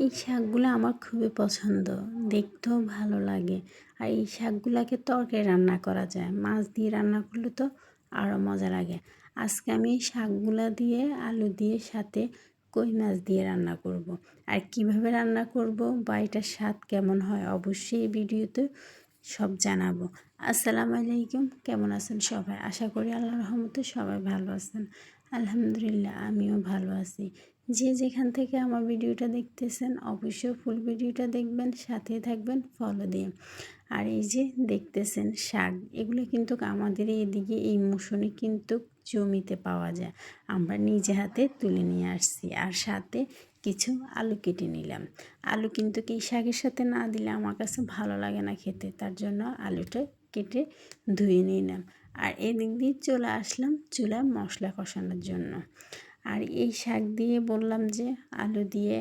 এই শাকগুলো আমার খুবই পছন্দ। দেখতেও ভালো লাগে। আর এই শাকগুলোকে তরকারি রান্না করা যায়। মাছ দিয়ে রান্না করলে তো আরও মজা লাগে। আজকে আমি এই শাকগুলো দিয়ে, আলু দিয়ে সাথে কই মাছ দিয়ে রান্না করব। আর কীভাবে রান্না করব বা এটার স্বাদ কেমন হয় অবশ্যই ভিডিওতে সব জানাব। আসসালামু আলাইকুম। কেমন আছেন সবাই? আশা করি আল্লাহ রহমতে সবাই ভালো আছেন। আলহামদুলিল্লাহ, আমিও ভালো আছি। যে যেখান থেকে আমার ভিডিওটা দেখতেছেন, অবশ্যই ফুল ভিডিওটা দেখবেন, সাথে থাকবেন ফলো দিয়ে। আর এই যে দেখতেছেন শাক, এগুলো কিন্তু আমাদের এদিকে এই মৌসুমে কিন্তু জমিতে পাওয়া যায়। আমরা নিজে হাতে তুলে নিয়ে আসছি। আর সাথে কিছু আলু কেটে নিলাম। আলু কিন্তু কি শাকের সাথে না দিলে আমার কাছে ভালো লাগে না খেতে, তার জন্য আলুটা কেটে ধুয়ে নিলাম। আর এদিক দিয়ে চলে আসলাম চুলা মশলা কষানোর জন্য। আর এই শাক দিয়ে বললাম যে আলু দিয়ে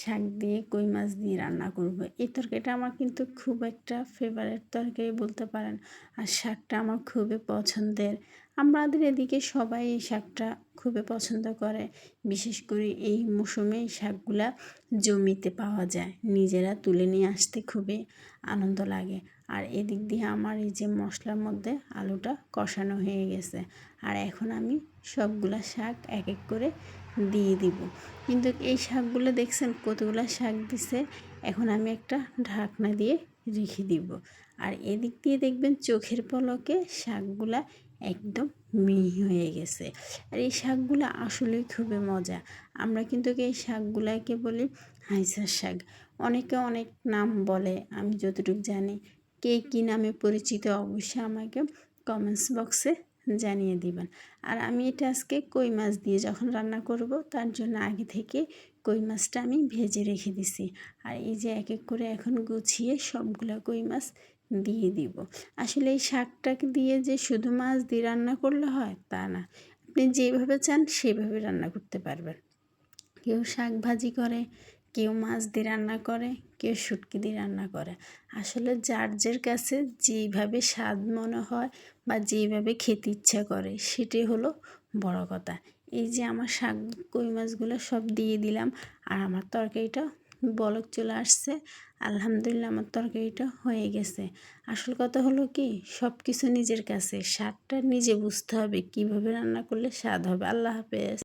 শাক দিয়ে কই মাছ দিয়ে রান্না করব। এই তরকারিটা আমার কিন্তু খুব একটা ফেভারেট তরকারি বলতে পারেন। আর শাকটা আমার খুবই পছন্দের। আমাদের এদিকে সবাই এই শাকটা খুবই পছন্দ করে। বিশেষ করে এই মৌসুমে এই শাকগুলা জমিতে পাওয়া যায়। নিজেরা তুলে নিয়ে আসতে খুবই আনন্দ লাগে। আর এদিক দিয়ে আমার এই যে মশলার মধ্যে আলুটা কষানো হয়ে গেছে। আর এখন আমি সবগুলা শাক এক এক করে দিয়ে দিব। কিন্তু এই শাকগুলো দেখছেন কতগুলো শাক দিছে? এখন আমি একটা ঢাকনা দিয়ে রেখে দিব। আর এদিক দিয়ে দেখবেন চোখের পলকে শাকগুলা একদম মিহি হয়ে গেছে। আর এই শাকগুলো আসলেই খুবই মজা। আমরা কিন্তু এই শাকগুলাকে বলি হাইসার শাক। অনেকে অনেক নাম বলে, আমি যতটুকু জানি। কে কী নামে পরিচিত অবশ্যই আমাকে কমেন্টস বক্সে জানিয়ে দিবেন। আর আমি এটা আজকে কই মাছ দিয়ে যখন রান্না করব, তার জন্য আগে থেকে কই মাছটা আমি ভেজে রেখে দিছি। আর এই যে এক এক করে এখন গুছিয়ে সবগুলো কই মাছ দিয়ে দিব। আসলে এই শাকটাকে দিয়ে যে শুধু মাছ দিয়ে রান্না করলে হয় তা না। আপনি যেভাবে চান সেভাবে রান্না করতে পারবেন। কেউ শাক ভাজি করে, কেউ মাছ দিয়ে রান্না করে, কেউ শুটকি দিয়ে রান্না করে। আসলে যার যার কাছে যেইভাবে স্বাদ মনে হয় বা যেইভাবে খেতে ইচ্ছা করে সেটাই হলো বড় কথা। এই যে আমার শাক, কই মাছগুলো সব দিয়ে দিলাম আর আমার তরকারিটা বলক চলে আসছে। আলহামদুলিল্লাহ আমার তরকারিটা হয়ে গেছে। আসল কথা হলো কি সব কিছু নিজের কাছে, স্বাদটা নিজে বুঝতে হবে, কীভাবে রান্না করলে স্বাদ হবে। আল্লাহ হাফেজ।